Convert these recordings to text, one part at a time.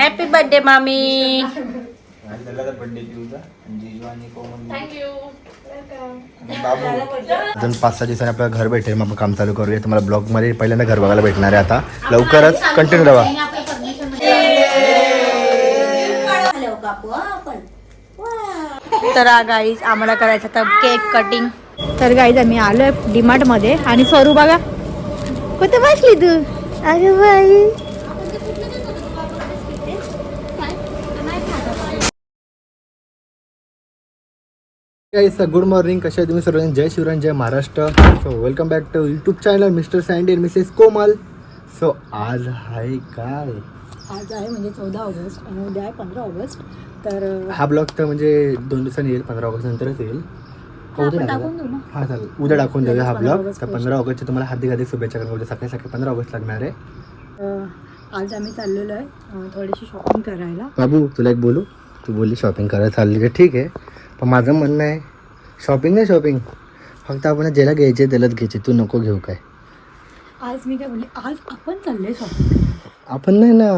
Happy birthday मामी अजून पाच सहा दिवसांनी आपलं घर भेटेल. मग आपण काम चालू करूया. तुम्हाला ब्लॉगमध्ये पहिल्यांदा घर बघायला भेटणार आहे आता. लवकरच कंटिन्यू राहा तर गाईज आम्हाला करायचं तर केक कटिंग तर गाईज आम्ही आलोय डीमार्टमध्ये. आणि स्वरू बघा कुठे बसली तू? अरे बाई. गाईस गुड मॉर्निंग कसे आहे तुम्ही सर्वजण? जय शिवराय जय Maharashtra. So welcome back to YouTube channel mister Sandy and missus Komal so आज आहे काय? आज आहे म्हणजे चौदा ऑगस्ट आणि उद्या आहे पंधरा ऑगस्ट. तर हा ब्लॉग तर म्हणजे दोन दिवसांनी येईल पंधरा ऑगस्ट नंतरच येईल. उद्या टाकून देऊ ना? हा चालेल. उद्या टाकून देऊया हा 15 ब्लॉग. तर पंधरा ऑगस्टचे तुम्हाला हार्दिक हार्दिक शुभेच्छा करतो. उद्या सकाळी सकाळी पंधरा ऑगस्ट लागणार आहे. आज आम्ही चाललेलो आहे थोडीशी शॉपिंग करायला. बाबू तुला एक बोलू? तू बोलली शॉपिंग करायला चालली ठीक आहे. पण माझं म्हणणं आहे शॉपिंग नाही शॉपिंग फक्त आपण ज्याला घ्यायचे त्यालाच घ्यायचे. तू नको घेऊ काय. आज मी काय बोलले? आज आपण चाललोय शॉपिंग आपण नाही ना.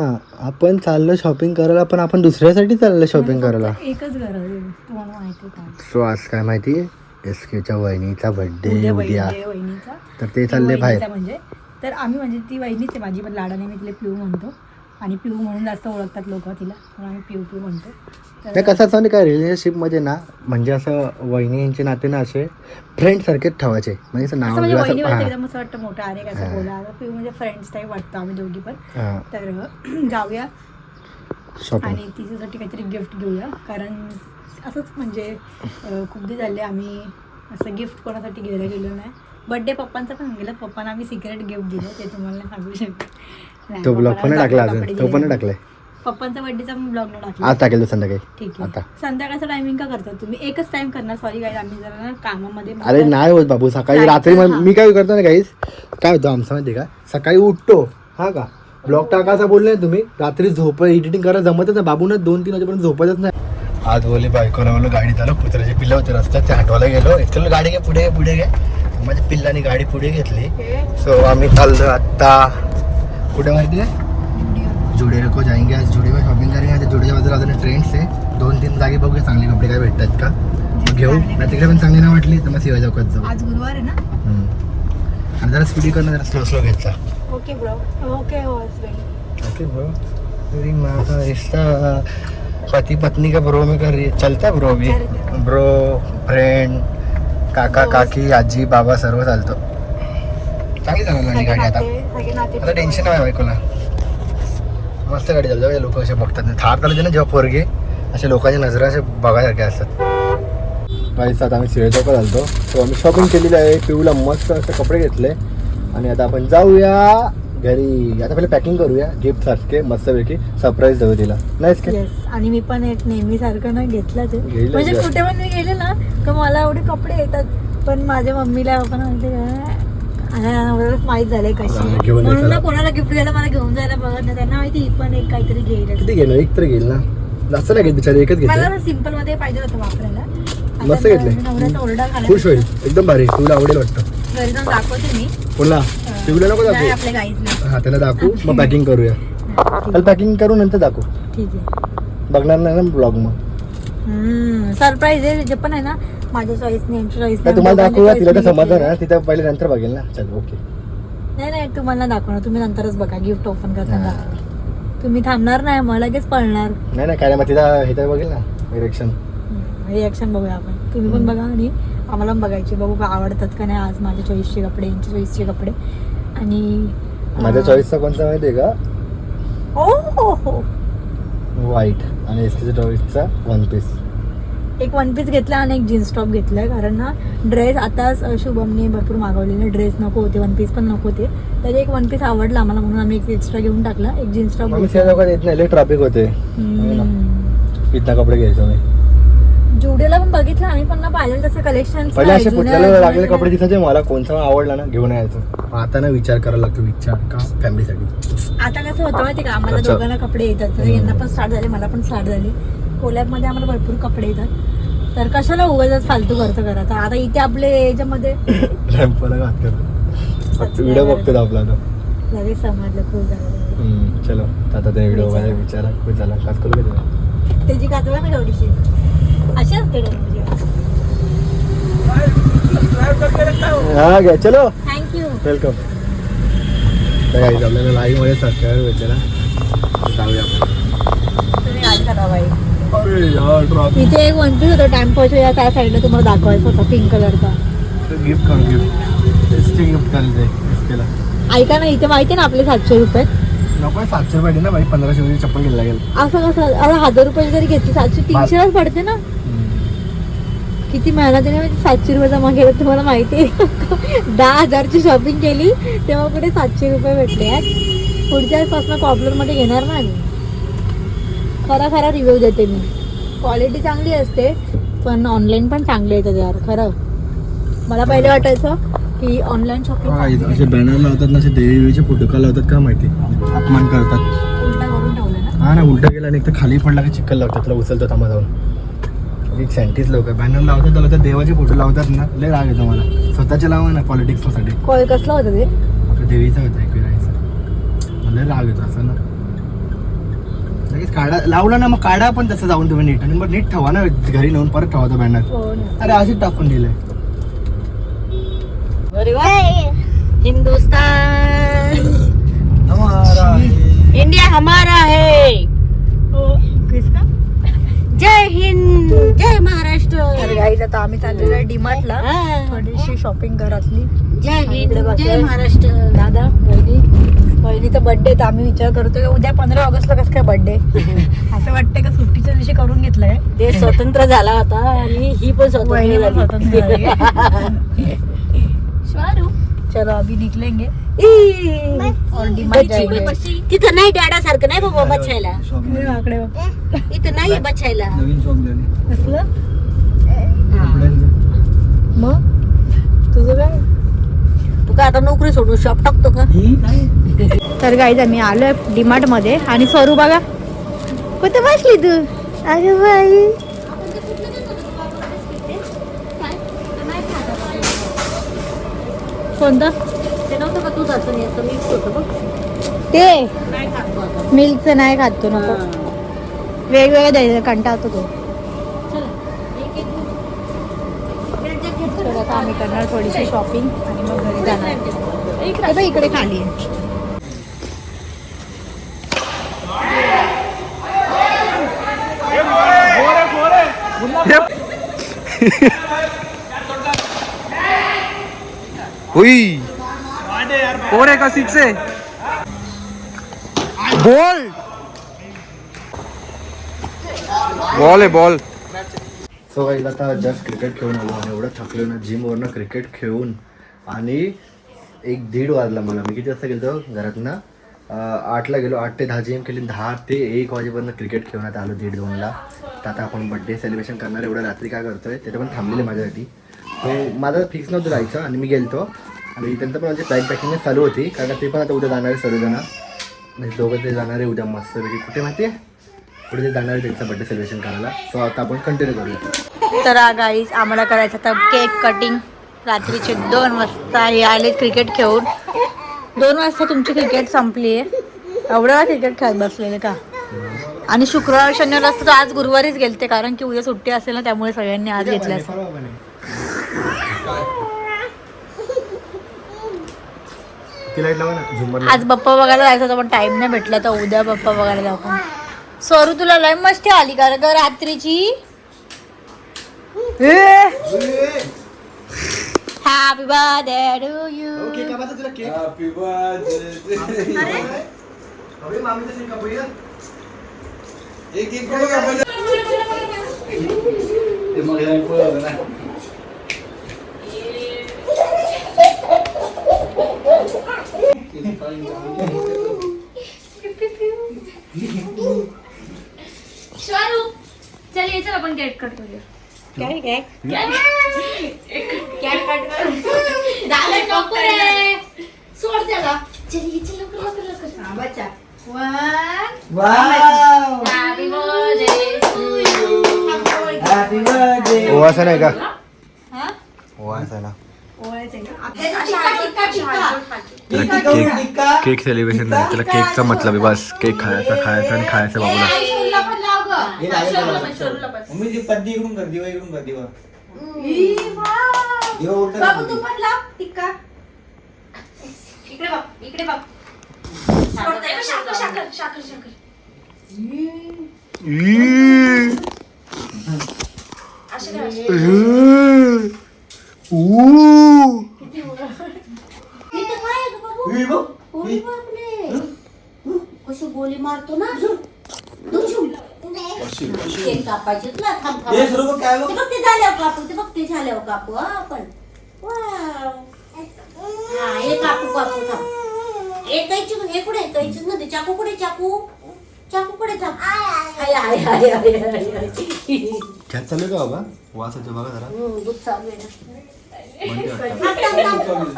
आपण चाललो शॉपिंग करायला पण आपण दुसऱ्यासाठी चाललो शॉपिंग करायला. एकच गरज आहे. तुम्हाला माहिती आहे का? सो आज काय माहिती? आहे एस केच्या वहिनीचा बर्थडे उद्या वहिनीचा. तर ते चालले बाहेर. वहिनीचा म्हणजे तर आम्ही म्हणजे ती वहिनीच आहे माझी पण लाडाने मी तिला पिऊ म्हणतो. आणि पिऊ म्हणून जास्त ओळखतात लोक तिला म्हणून आम्ही पिऊ पिऊ म्हणतो. नाही कसं असं नाही काय रिलेशनशिपमध्ये ना म्हणजे असं वहिनींचे नाते ना असे फ्रेंड सारखेच ठेवायचे. म्हणजे असं नाव असं म्हणजे वहिनी असं एकदम असं वाटतं मोठं अरे कसं हा. बोला आता पिऊ म्हणजे फ्रेंड्स टाईप वाटतं आम्ही दोघी पण. हां. तर जाऊया. शॉपिंग आणि तिच्यासाठी काहीतरी गिफ्ट घेऊया. कारण असंच म्हणजे अं, खूप दिवस झाले आम्ही असं गिफ्ट कोणासाठी घ्यायला गेलो नाही. बड्डे पप्पांचा पण गेला पप्पांना आम्ही सिक्रेट गिफ्ट दिलं. ते तुम्हाला नाही सांगू शकत. तो ब्लॉग पण टाकला अजून. तो पण टाकलाय? पप्पांचा मी ब्लॉग टाकला. आज टाकेल तो संध्याकाळी? ठीक आता. आहे संध्याकाळचं टायमिंग का करता? तुम्ही एकच टाइम करणार. सॉरी काय आम्ही जरा ना कामामध्ये अरे नाही होत बाबू सकाळी रात्री मग. मी काय करतो ना काहीच काय होतं आमचं माहिती का? सकाळी उठतो हा का? ब्लॉग टाकायचा बोलले ना तुम्ही रात्री झोप एडिटिंग करायला जमतच नाही. बाबून दोन तीन वाजेपर्यंत झोपतच नाही. आज बोलली बायकोला म्हणलं गाडीत आलो कुत्र्याचे पिल्लं होते रस्त्यात ते हटवायला गेलो. चल गाडी घे पुढे घे पुढे घे. माझ्या पिल्लानी गाडी पुढे घेतली. सो आम्ही चाललो आत्ता कुठे माहिती आहे? जुडे को जाएंगे आज जुडे में शॉपिंग करेंगे जुडेच्या बाजूला अजून ट्रेंड्स आहे दोन तीन जागी बघूया चांगले कपडे काय भेटतात का? मग घेऊ. नाही तिकडे पण चांगली नाही वाटली तर मग शिवाय चौकात जाऊ. आज गुरुवार आहे ना. आणि जरा स्पीडी करणं जरा स्लो स्लो घ्यायचा ओके ब्रो. ओके हो ओके ब्रो. तेरी माँ का रिश्ता पति पत्नी का ब्रो में कर रही है? चलता ब्रो भी ब्रो फ्रेंड काका काकी आजी बाबा सर्व चालतो. चांगली चालवली गाडी आता. आता टेन्शन नाही बायकोला मस्त गाडी चालतो लोक असे बघतात. थार चालवते ना जेव्हा पोरगे असे लोकांच्या नजरा असे बघायसारखे असतात. गाईस आता आम्ही सिळे चौकात आलतो. सो आम्ही शॉपिंग केलेली आहे पिऊला मस्त असे कपडे घेतले. आणि आता आपण जाऊया घरी. आता पहिले पॅकिंग करूया गिफ्ट सारखे मस्तपैकी सरप्राईज देऊ तिला. नाहीच की? येस आणि मी पण एक नेहमी सारखं ना घेतलंच आहे. घेईलच म्हणजे. कुठे पण मी गेले ना तर मला एवढे कपडे येतात. पण माझ्या मम्मीला पण म्हणते काय माहीत झालंय कशी घेऊन म्हणून ना. कोणाला गिफ्ट द्यायला मला घेऊन जायला बघत नाही. त्यांना माहिती ही पण एक काहीतरी घेईल. किती घेईल? एक तर घेईल ना. जास्त नाही घेत बिचारी एकच मला घेतलं सिंपलमध्ये पाहिजे होतं वापरायला. आता मस्त घेतलंय. नवऱ्याचा ओरडा खाला खुश होईल. एकदम भारी. तुला आवडेल वाटतं. घरी जाऊन दाखवते मी. पुन्हा पिऊला नको नाही दाखवू आपल्या हा त्याला दाखवू. मग पॅकिंग करूया. त्याला पॅकिंग करू नंतर दाखवू. ठीक आहे. बघणार नाही ना ब्लॉग मग. सरप्राईज आहे. जे पण आहे ना माझ्या चॉईसने तर तुम्हाला दाखवूया तिला तर समजणार ना तिथं पहिले नंतर बघेल ना. चल ओके नाही नाही तुम्हाला दाखवणार तुम्ही नंतरच बघा गिफ्ट ओपन करताना. तुम्ही थांबणार नाही मग लगेच पळणार. नाही नाही काय मग हे तर बघेल ना इरेक्शन रिॲक्शन बघूया आपण. तुम्ही पण बघा आणि आम्हाला पण बघायचे बघू का आवडतात का नाही आज माझ्या चॉईसचे कपडे यांच्या चॉईसचे कपडे. आणि माझ्या चॉईसचा कोणता माहिती आहे का? ओ हो हो व्हाईट आणि एस केच्या चॉईसचा वन पीस एक वन पीस घेतला आणि एक जीन्स टॉप घेतलाय. कारण ना ड्रेस आताच शुभमने भरपूर मागवलेले ड्रेस नको होते वन पीस पण नको होते. तरी एक वन पीस आवडला आम्हाला म्हणून आम्ही एक एक्स्ट्रा घेऊन टाकला. एक जीन्स टॉप ट्रॅफिक होते. इथं कपडे घ्यायचो जुडिओला पण बघितलं. आम्ही पण ना पाहिजे तसं कलेक्शन पहिले असे पुतळ्याला लागलेले कपडे दिसायचे? मला कोणता आवडला ना घेऊन यायचं. आता ना विचार करायला लागतो विचार का फॅमिलीसाठी आता कसं होतं माहिती का? आम्हाला. दोघांना कपडे येतात. यांना पण स्टार्ट झाले मला पण स्टार्ट झाले. कोलॅबमध्ये आम्हाला भरपूर कपडे येतात. तर कशाला उगाच फालतू खर्च करायचा? आता इथे आपले याच्यामध्ये घात करतो व्हिडिओ बघतो आपला लगेच समजलं खूप झालं. चलो. आता ते व्हिडिओ बघायला विचारा. खुश झाला. खास करू तुम्ही? त्याची कातवा ना थोडीशी अशी असते. हा घ्या चलो. थँक्यू वेलकम तर काही आपल्याला लाईव्हमध्ये तर जाऊया आपण. तुम्ही आज करा बाई. अरे यार ट्रॉफी इथे एक वन पीस होता टाइम या त्या साईडला तुम्हाला दाखवायचा होता पिंक कलरचा गिफ्ट करू गिफ्ट एसटी गिफ्ट करायचं ते एसटीला ऐका ना इथे माहिती ना आपले सातशे रुपये? नको सातशे रुपये दे ना बाई पंधराशे रुपये चप्पल घ्यायला लागेल. असं कसं अरे हजार रुपये जरी घेतली सातशे तीनशेलाच पडते ना? किती मेहनतीने म्हणजे सातशे रुपये जमा केलं तुम्हाला माहिती आहे. दहा हजारची शॉपिंग केली तेव्हा कुठे सातशे रुपये भेटले पुढच्या वेळेसपासून कॉपलरमध्ये घेणार ना खरा खरा रिव्ह्यू देते मी. क्वालिटी चांगली असते पण ऑनलाईन पण चांगले येतात यार खरं. मला पहिले वाटायचं की ऑनलाईन शॉपिंग असे बॅनर लावतात ना असे देवीचे फोटो का लावतात का माहिती? अपमान करतात. उलटा करून ठेवलं ना? हा ना उलटा गेला आणि एक तर खाली पडला की चिकल लावतात त्याला उचलतो थांबा जाऊन. एक सायंटिस्ट लोक बॅनर लावतात त्याला त्या देवाचे फोटो लावतात ना. लय राग येतो मला. स्वतःचे लावा ना पॉलिटिक्ससाठी कॉल कसलं होतं ते? आपल्या देवीचा होता एक विरायचा मला लय राग येतो असं ना. लगेच काढा. लावला ना मग काढा पण तसं जाऊन तुम्ही नीट. आणि मग नीट ठेवा ना घरी नेऊन परत ठेवा तो बॅनर हो ना. अरे असेच टाकून दिलंय. अरे वा. हिंदुस्तान. इंडिया हमारा है. किसका? जय हिंद जय महाराष्ट्र. अरे गाईज आता आम्ही चाललेलो आहे डीमार्टला थोडीशी शॉपिंग घरातली. जय हिंद. जय महाराष्ट्र. दादा बहिणीचा बर्थडे तर आम्ही विचार करतोय का उद्या पंधरा ऑगस्टला कसं काय बर्थडे असं वाटतंय का सुट्टीच्या दिवशी करून घेतलंय? देश स्वतंत्र झाला होता आणि ही पण स्वतंत्र स्वतंत्र झाली. झाली. चलो अभी निकलेंगे. तिथं नाही डॅडा सारखं नाही बाबा बचायला. इथं नाही बचायला. कसलं? मग? तुझं काय? तू काय आता नोकरी सोडून शॉप टाकतो का? तर गाईज आम्ही आलोय डीमार्टमध्ये आणि सरू बघा कुठं बसली तू? अरे बाई. कोणतं? ते. नव्हतं का दुधाचं याचं नाही खातो मिल्कचं नाही खात तो नको वेगवेगळं द्यायचं कंटाळतो तो आम्ही करणार थोडीशी शॉपिंग आणि मग घरी जाणार. इकडे खाली आहे. हुई। फोर है का सिक्स है बॉल बॉल है बॉल सो गाईज आता जस्ट क्रिकेट खेळून आलो आणि एवढं थकलो ना जिमवरनं क्रिकेट खेळून. आणि एक दीड वाजला मला. मी किती वाजता गेलो घरातनं आठला गेलो आठ ते दहा जिम केली दहा ते एक वाजेपर्यंत क्रिकेट खेळून आता आलो दीड दोनला. तर आता आपण बड्डे सेलिब्रेशन करणार एवढं रात्री काय करतोय ते पण थांबलेले माझ्यासाठी. सो माझं फिक्स नव्हतं जायचं आणि मी गेलतो. आणि त्यांचं पण म्हणजे फ्लाईट पॅकिंग चालू होती. कारण ते पण आता उद्या जाणार आहे सर्वजण म्हणजे दोघं ते जाणार आहे उद्या मस्तपैकी. कुठे माहिती आहे? पुढे ते जाणार आहे त्यांचा बड्डे सेलिब्रेशन करायला. सो आता आपण कंटिन्यू करूया. तर गाईज आम्हाला करायचं आता केक कटिंग रात्रीचे दोन वाजता हे आले क्रिकेट खेळून. दोन वाजता तुमची क्रिकेट संपली. आहे एवढं क्रिकेट खेळत बसलेले का? आणि शुक्रवार शनिवार असतं तर आज गुरुवारीच गेलते कारण की उद्या सुट्टी असेल ना त्यामुळे सगळ्यांनी आज घेतलं असेल ती लाइट लावा ना झुंबर आज बप्पा बघायला जायचं होतं पण टाइम नाही भेटला तर उद्या बप्पा बघायला जाऊ आपण स्वरू तुला लय मस्ती आली का ग रात्रीची happy birthday to you okay क्या बात है तुला केक हैप्पी बर्थडे अरे अबे मामी तो सिंगा भैया ये केक को क्या बोले ये मगर नहीं पूरा ना चलिए चल अपन गेट करते हैं क्या है क्या केक कट कर झालं लवकर आहे. सोड त्याला. चल ये चल लवकर लवकर लवकर. बच्चा. हॅपी बर्थडे टू यू ओवासा नाही का हा ओवासा ना केक केक सेलिब्रेशन नाही त्याला केकचा मतलब आहे बस केक खायचा खायचा आणि खायचा बाबूला. मम्मी ती पद्दी इकडून कर दिवा इकडून कर दिवा दिवा उलटा बाबू तू. पण लाव टिक्का इकडे बघ इकडे बघ सोडतंय बघ, साखर साखर साखर साखर असे काय असे? इथं काय आहे गं बाबू? हे बघ. अरे बापरे. कशी गोली मारतो ना दुशून. केक कापायचेत ना थांब थांब हे सर्व बघ काय बघ ते बघ ते झाल्यावर कापू ते बघ ते झाल्यावर कापू हा आपण वाव. हा हे कापू कापू थांब हे कैची हे कुठे? कैचीच मध्ये चाकू कुठे? चाकू चाकू कुठे? थांब आय आय आय आय आय आय काय चालू आहे का बाबा वास येतो बघा जरा हम्म, दूध चालू आहे ना म्हणते वाटतं. थांब, थांब, थांब.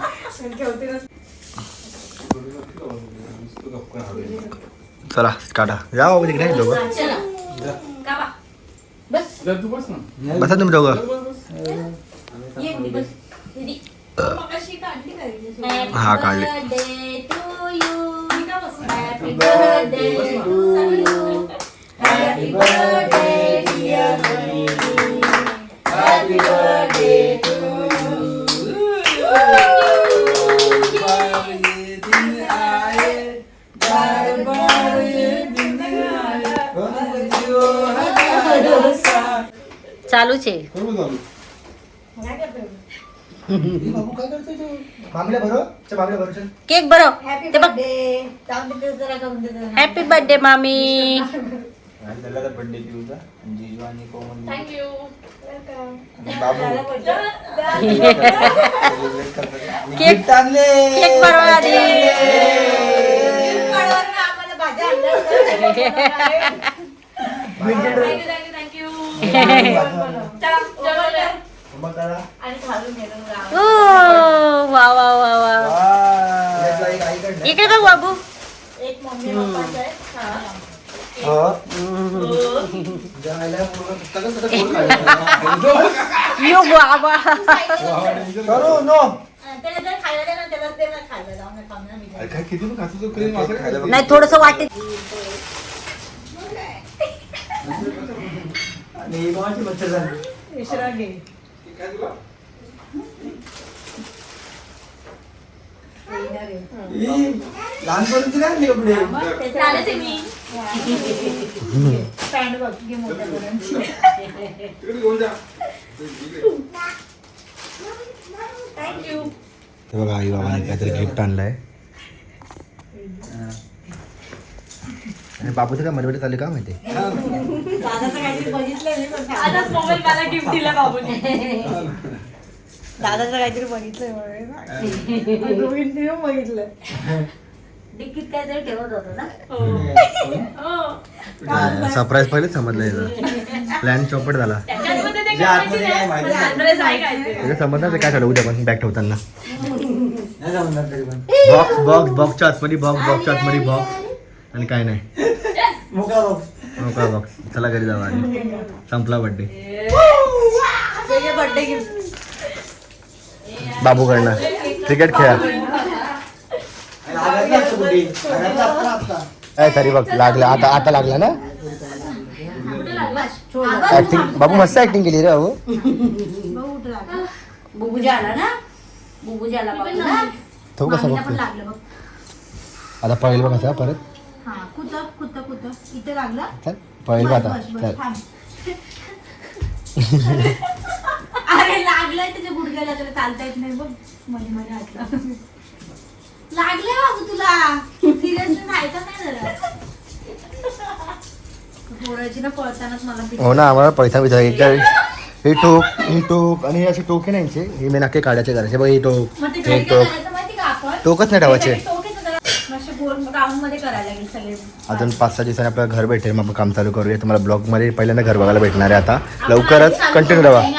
चला काटा या बाबा तिकडे दोघं चला कापा. बस बसा तुम्ही दोघं ये मी बस दीदी मगाशी काढली का रे? हा, काढली. बर्थडे टू यू मी का चालूच आहे. बाबू. काय करतोय तू? मागल्या बरोबर च्या मागल्या बरोबर केक बरं हॅपी ते बघ. हॅपी बर्थडे मामी. बर्थडे पिऊचा आणि जिजू आणि कोमल Thank you. आणि बाबू. केक गिफ्ट आणले. केक बनवा आधी. ओ वा वा वा वा इकडे बघ बाबू यो बाबा जर खायला दे ना त्याला दे ना खायला जाऊन दे, थांब ना मी जाते. काय किती पण खातो तो क्रीम असं खायला बघ. नाही थोडस वाटेल आणि कोणाची मच्छर झाली आहे. ही लहानपणीची काय नाही कपडे चालेल ते मी. पॅन्ट बघ घे मोठ्या करून. Thank you. ते बघा आई बाबाने काहीतरी गिफ्ट आणलंय आणि बाबूचं काय मरवडे चालू का माहिती? दादाचं काहीतरी बघितलं मी पण सांगते. आजच मोबाईल मला गिफ्ट दिला बाबूने. दादाचं काहीतरी बघितलंय म्हणून. दोघींनी पण बघितलं डिक्कीत काहीतरी ठेवत होतो ना. हो. सरप्राईज पहिले समजलं याचं प्लॅन चौपट झाला. त्याच्यामध्ये ते नाही, address आहे. त्याचं समजणार ते काय झालं उद्या पण बॅग ठेवताना. नाही जमणार तरी पण. बॉक्स बॉक्स बॉक्सच्या आतमध्ये बॉक्स बॉक्सच्या आतमध्ये बॉक्स आणि काय नाही. बॉक्स चला घरी जावा संपला बर्थडे बर्थडे गिफ्ट बाबूकडनं क्रिकेट खेळा. काय तरी बघ लागला. आता आता लागला ना? ऍक्टिंग बाबू मस्त ऍक्टिंग केली रे बाबू. बुबू बुबू बाबू तो कसा बघतो लागलं बघ. आता पळेल बघ कसा परत. हा कुत कुत कुत इथे लागलं? चल पळेल बघ आता. बस, बस, चल. थांब. अरे लागलंय त्याच्या गुडघ्याला त्याला चालता येत नाही बघ. मध्ये मध्ये हातला. लागलंय बाबू तुला. सिरियसली खायचं नाही जरा पोराची ना पळतानाच मला भीती. हो ना आम्हाला पैसा एकदा हे टोक हे टोक. आणि हे असे टोक आहे ना यांचे? हे मी नक्की काढायचे करायचे बघ हे टोक. मग ते हे घरी काय टोक. करायचं माहिती का आपण? टोकच नाही ठेवायचे. राऊंडमध्ये करायला लागेल सगळे. अजून पाच सहा दिवसांनी आपलं घर भेटेल मग आपण काम चालू करूया. तुम्हाला ब्लॉगमध्ये पहिल्यांदा घर बघायला भेटणार आहे आता. लवकरच कंटिन्यू राहा आणि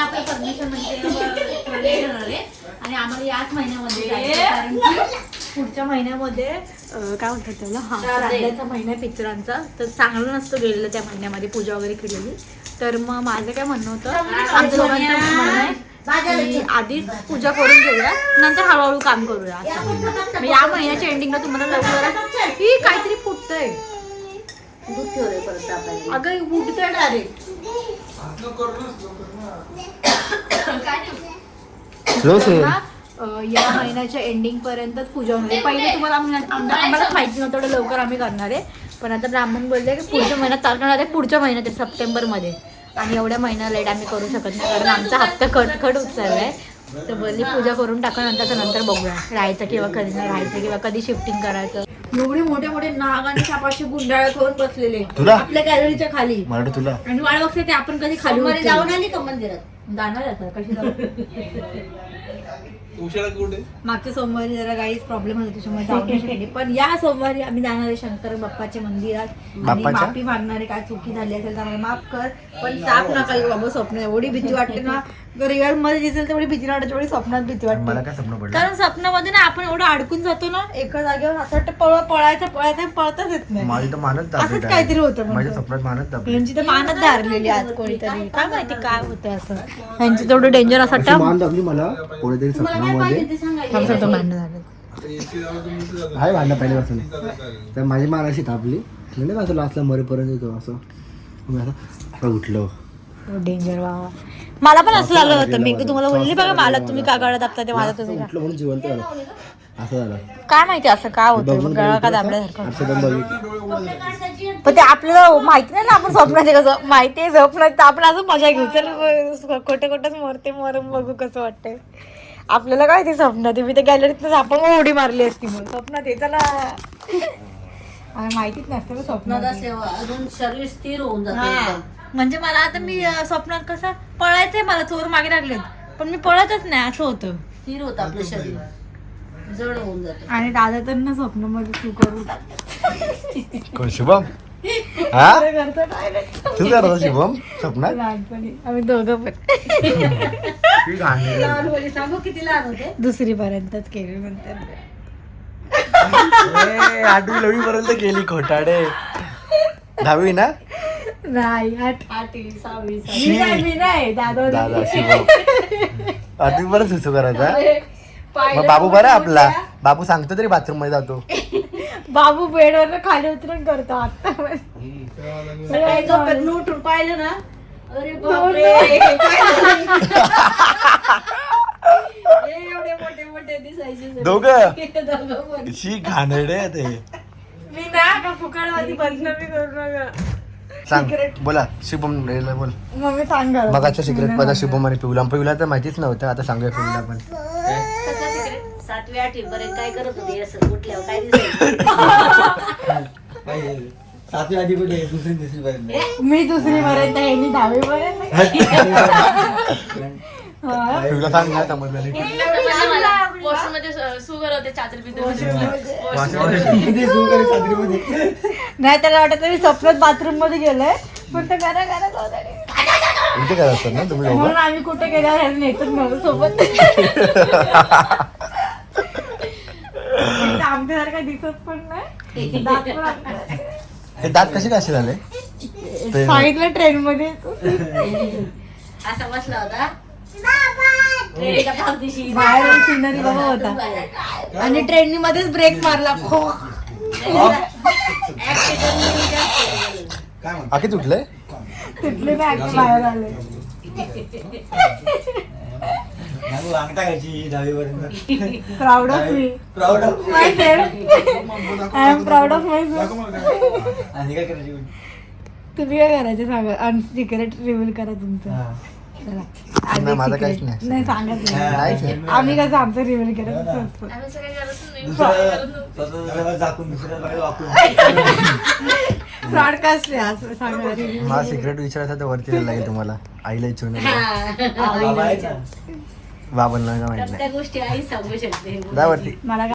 म्हणजे. आणि आम्हाला याच महिन्यामध्ये जायचं आहे. कारण की पुढच्या महिन्यामध्ये अं, काय म्हणतात त्याला? हा श्राद्धाचा महिना आहे पितरांचा. तर चांगलं नसतं गेलेलं त्या महिन्यामध्ये पूजा वगैरे केलेली. तर मग माझं काय म्हणणं होतं? आमच्या दोघांचं म्हणणं आहे की आधीच पूजा करून घेऊया नंतर हळूहळू काम करूया. असं. या महिन्याच्या एंडिंगला तुम्हाला लवकर ही काहीतरी फुटतंय. दूध ठेवलंय परत तापायला. अगं डायरेक्ट स्लो सेल या महिन्याच्या एंडिंग पर्यंतच पूजा होणार आहे. पहिले तुम्हाला आम्ही- आम्हाला आम्हालाच माहिती नव्हतं एवढं लवकर आम्ही करणार आहे. पण आता ब्राह्मण बोलले की पुढच्या महिन्यात चालू करणार आहे. पुढच्या महिन्यात आहे, सप्टेंबरमध्ये. आणि एवढ्या महिना लेट आम्ही करू शकत नाही कारण आमचा हप्ता खटखट उचललाय. तर बोलली पूजा करून टाका नंतर नंतर बघूया राहायचं किंवा कधी नाही राहायचं किंवा कधी शिफ्टिंग करायचं. एवढे मोठे मोठे नाग आणि सापाशी गुंडाळ करून बसलेले तुला? आपल्या गॅलरीच्या खाली. मराठी तुला? आणि वाळ बघते ते आपण कधी खाली. जाऊन आली का मंदिरात? जाणार आता कशी जाऊ? उशिरा कुठे? मागच्या सोमवारी जरा काहीच प्रॉब्लेम होता त्याच्यामुळे जाऊ नाही शकले. पण या सोमवारी आम्ही जाणार आहे शंकर बाप्पाच्या मंदिरात. आणि बाप्पाच्या? माफी मागणारे काय चुकी झाली असेल तर आम्हाला माफ कर. पण साप नका येऊ बाबा स्वप्न. एवढी भीती वाटते ना. रिअलमध्ये दिसेल तेवढी भीती नाही वाटत तेवढी स्वप्नात भीती मला वाटते काय स्वप्न पडलं? कारण स्वप्नामध्ये ना आपण एवढं अडकून जातो ना एका जागेवर असं वाटतं पळ पळायचं पळायचं पळताच येत नाही. माझी तर मानच असंच काहीतरी होतं म्हणजे. माझ्या स्वप्नात मानच दाबली यांची तर मानच धारलेली आज कोणीतरी. काय माहिती काय होतं असं. यांची तेवढं डेंजर असं अशी वाटतं? मान दाबली मला. कोणीतरी स्वप्नामध्ये थांब, भांडणं झालं. आहे भांडणं पहिल्यापासून. तर माझी मान अशी तापली म्हणजे असं लास्टला मरेपर्यंत येतो असं. मी असं असं उठलो. डेंजर बाबा मला पण असं झालं होतं. मी तुम्हाला बोलली बघा मला तुम्ही का गळा दाबता ते माझा असं तुम्ही उठलो म्हणून जिवंत झालं. असं झालं. काय माहिती असं काय होतं? गळा का दाबल्यासारखं? असं दम बघितलं. पण ते आपल्याला माहिती नाही ना आपण स्वप्नाचे कसं. माहिती आहे स्वप्नात. तर आपण असं मजा घेऊ. चल खोटे खोटंच मरते मरून बघू कसं वाटतंय. आपल्याला काय ते स्वप्नात आहे. मी त्या गॅलरीत आपण उडी मारली असती मग स्वप्नात येतं ना आणि माहितीच नसतं ना स्वप्नात स्वप्नात असल्यावर अजून शरीर स्थिर होऊन जातं हा. म्हणजे मला आता मी अं, स्वप्नात कसं पळायचंय मला चोर मागे लागलेत. पण मी पळतच नाही असं होतं. स्थिर होतं आपलं शरीर. जड होऊन जातं. आणि दादा तर ना स्वप्नामध्ये तू करू कोण शुभम? हा. तू करतो शुभम स्वप्नात? लहानपणी. आम्ही दोघं पण. ती घाणेरडी. लहानपणी सांगू किती लहान होते? दुसरी पर्यंतच केली ए, आठवी नववी पर्यंत गेली खोटाडे. दहावी ना? नाही आठ. आठवी सहावी मी नाही मी नाही दादा दादा शुभम आठवी पर्यंत सुसू करायचा पाहिलं मग बाबू बरा आपला. बाबू सांगतो तरी बाथरूममध्ये जातो. बाबू बेडवर खाली उतरून करतो आता. सकाळी झोपेत उठून पाहिलं ना अरे बापरे. एवढे मोठे मोठे दिसायचे दोघ? दोघं पण. शी घाणेरडे आहे ते मी ना का फुकाळवादी बदनामी करू नका. सांग. बोला शुभम रेला बोल. मम्मी सांगा मगाच्या सिक्रेट पदा शुभम आणि पिवला पिवला तर माहितीच नव्हतं. आता सांगूया पिवला पण? सातवी आठवी पर्यंत काय करत होती? असं उठल्यावर काय दिसायचं सातवी आधी कुठे दुसरी तिसरी पर्यंत मी दुसरी पर्यंत आहे मी दहावी पर्यंत पिवला सांग ना समजलं नाही सुगर होते चाचरमध्ये सुरू करे सातवीमध्ये नाही त्याला वाटत मी स्वप्नात बाथरूममध्ये गेलोय. पण ते गाणं गाणं गाणं. इथे काय असतात ना तुम्ही दोघं? म्हणून आम्ही कुठे गेल्यावर ह्याला नेतच नव्हतं सोबत. दिसत पण नाही. दात पण हे दात कसे कसे झाले? सांगितलं ट्रेन मध्ये असा बसला होता. ट्रेनच्या. बाहेर सिनरी बाबा होता. आणि ट्रेननी मध्येच ब्रेक मारला. खो Accident मध्ये जास्त झालं. काय म्हणतो? आखी तुटलंय तिथले बॅग बाहेर आले. नाही अंगठा घ्यायची दहावी पर्यंत proud of me proud of myself I am proud of myself आणि काय करायची तुम्ही काय करायचं सांगा? अनसिक्रेट रिव्हील करा तुमचं. हा. चला. माझं. काहीच नाही. नाही सांगत नाही. आम्ही कसं आमचं रिव्हील करत झाकून ब्रॉडकास्ट आहे सांगा. मला सिक्रेट विचारायचं तर वरती लागेल तुम्हाला. आईला विचारून बाबा आहे ना. बाबांना का माहीत नाही. त्या गोष्टी आई सांगू शकते. जा वरती मला काय